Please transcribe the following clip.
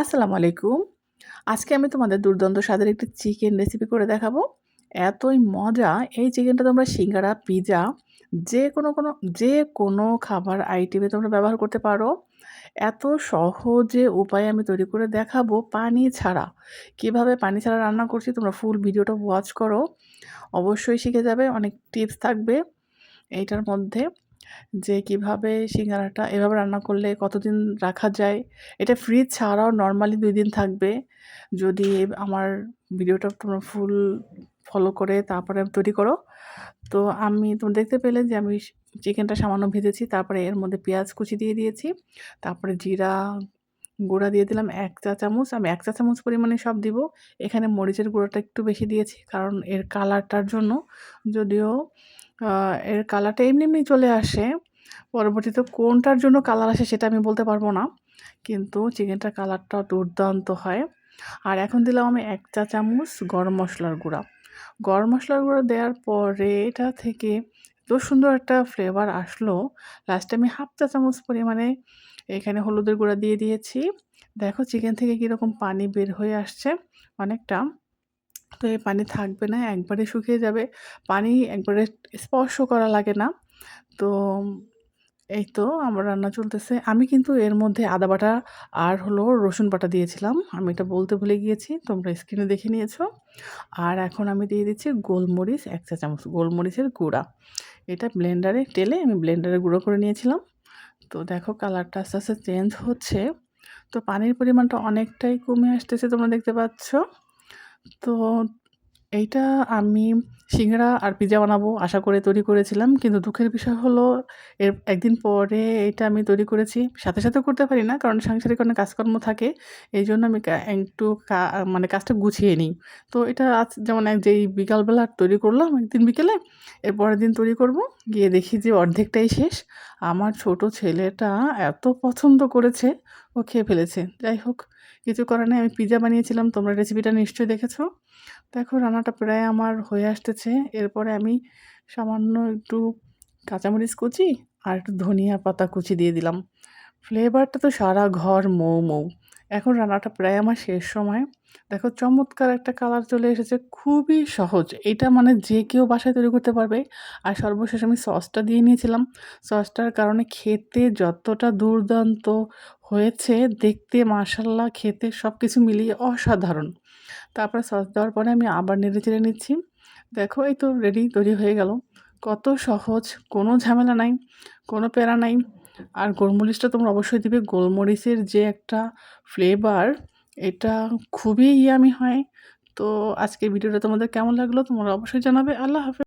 আসসালামু আলাইকুম। আজকে আমি তোমাদের দুর্দান্ত স্বাদের একটি চিকেন রেসিপি করে দেখাবো। এতই মজা, এই চিকেনটা তোমরা সিঙ্গারা, পিজা, যে কোনো কোনো, যে কোনো খাবার আইটেমে তোমরা ব্যবহার করতে পারো। এত সহজে উপায়ে আমি তৈরি করে দেখাবো পানি ছাড়া। কীভাবে পানি ছাড়া রান্না করছি তোমরা ফুল ভিডিওটা ওয়াচ করো। অবশ্যই শিখে যাবে, অনেক টিপস থাকবে এইটার মধ্যে। যে কীভাবে সিঙ্গারাটা এভাবে রান্না করলে কতদিন রাখা যায়? এটা ফ্রিজ ছাড়াও নর্মালি দুই দিন থাকবে। যদি আমার ভিডিওটা তোমরা ফুল ফলো করে তারপরে তৈরি করো। তো আমি তোমরা দেখতে পেলে যে আমি চিকেনটা সামান্য ভেজেছি, তারপরে এর মধ্যে পেঁয়াজ কুচি দিয়ে দিয়েছি, তারপরে জিরা গুঁড়া দিয়ে দিলাম এক চা চামচ। আমি এক চা চামচ পরিমাণে সব দিব। এখানে মরিচের গুঁড়োটা একটু বেশি দিয়েছি, কারণ এর কালারটার জন্য। যদিও এর কালারটা এমনি এমনি চলে আসে। পরবর্তীতে কোনটার জন্য কালার আসে সেটা আমি বলতে পারব না। কিন্তু চিকেনটার কালারটা দুর্দান্ত হয়। আর এখন দিলাম আমি এক চা চামচ গরম মশলার গুঁড়া। গরম মশলার গুঁড়া দেওয়ার পরে এটা থেকে এত সুন্দর একটা ফ্লেভার আসলো। লাস্টে আমি হাফ চা চামচ পরিমাণে এখানে হলুদের গুঁড়া দিয়ে দিয়েছি। দেখো চিকেন থেকে কীরকম পানি বের হয়ে আসছে। অনেকটা তো এই পানি থাকবে না, একবারে শুকিয়ে যাবে। পানি একবারে স্পর্শ করা লাগে না। তো এই তো আমার রান্না চলতেছে। আমি কিন্তু এর মধ্যে আদা বাটা আর হলো রসুন বাটা দিয়েছিলাম। আমি এটা বলতে ভুলে গিয়েছি, তোমরা স্ক্রিনে দেখে নিয়েছো। আর এখন আমি দিয়ে দিচ্ছি গোলমরিচ, এক চা চামচ গোলমরিচের গুঁড়া। এটা ব্লেন্ডারে টেলে আমি ব্লেন্ডারে গুঁড়ো করে নিয়েছিলাম। তো দেখো কালারটা আস্তে আস্তে চেঞ্জ হচ্ছে। তো পানির পরিমাণটা অনেকটাই কমে আসতেছে, তোমরা দেখতে পাচ্ছ। তো এইটা আমি সিঙ্গাড়া আর পিজা বানাবো আশা করে তৈরি করেছিলাম। কিন্তু দুঃখের বিষয় হলো, এর একদিন পরে এটা আমি তৈরি করেছি। সাথে সাথে করতে পারি না, কারণ সাংসারিক অনেক কাজকর্ম থাকে। এই জন্য আমি একটু মানে কাজটা গুছিয়ে নিই। তো এটা আজ যেমন এক যেই বিকালবেলা তৈরি করলাম, একদিন বিকেলে, এর পরের দিন তৈরি করব। গিয়ে দেখি যে অর্ধেকটাই শেষ। আমার ছোট ছেলেটা এত পছন্দ করেছে ও খেয়ে ফেলেছে। যাই হোক, কিছু করার নেই, আমি পিজা বানিয়েছিলাম, তোমরা রেসিপিটা নিশ্চয়ই দেখেছ। দেখো, রান্নাটা প্রায় আমার হয়ে আসতেছে। এরপরে আমি সামান্য একটু কাঁচামরিচ কুচি আর একটু ধনিয়া পাতা কুচি দিয়ে দিলাম। ফ্লেভারটা তো সারা ঘর মৌ মৌ এখন রান্নাটা প্রায় আমার শেষ সময়। দেখো চমৎকার একটা কালার চলে এসেছে, খুবই সহজ। এটা মানে যে কেউ বাসায় তৈরি করতে পারবে। আর সর্বশেষ আমি সসটা দিয়ে নিয়েছিলাম। সসটার কারণে খেতে যতটা দুর্দান্ত হয়েছে, দেখতে মাসাল্লা খেতে সব কিছু মিলিয়ে অসাধারণ। তারপরে সস দেওয়ার পরে আমি আবার নেড়ে চেড়ে নিচ্ছি। দেখো এই তো রেডি তৈরি হয়ে গেল। কত সহজ, কোনো ঝামেলা নাই, কোনো প্যারা নাই। আর গোলমরিচটা তোমরা অবশ্যই দিবে। গোলমরিচের যে একটা ফ্লেভার এটা খুবই ইয়ামি হয়। তো আজকের ভিডিওটা তোমাদের কেমন লাগল তোমরা অবশ্যই জানাবে। আল্লাহ হাফেজ।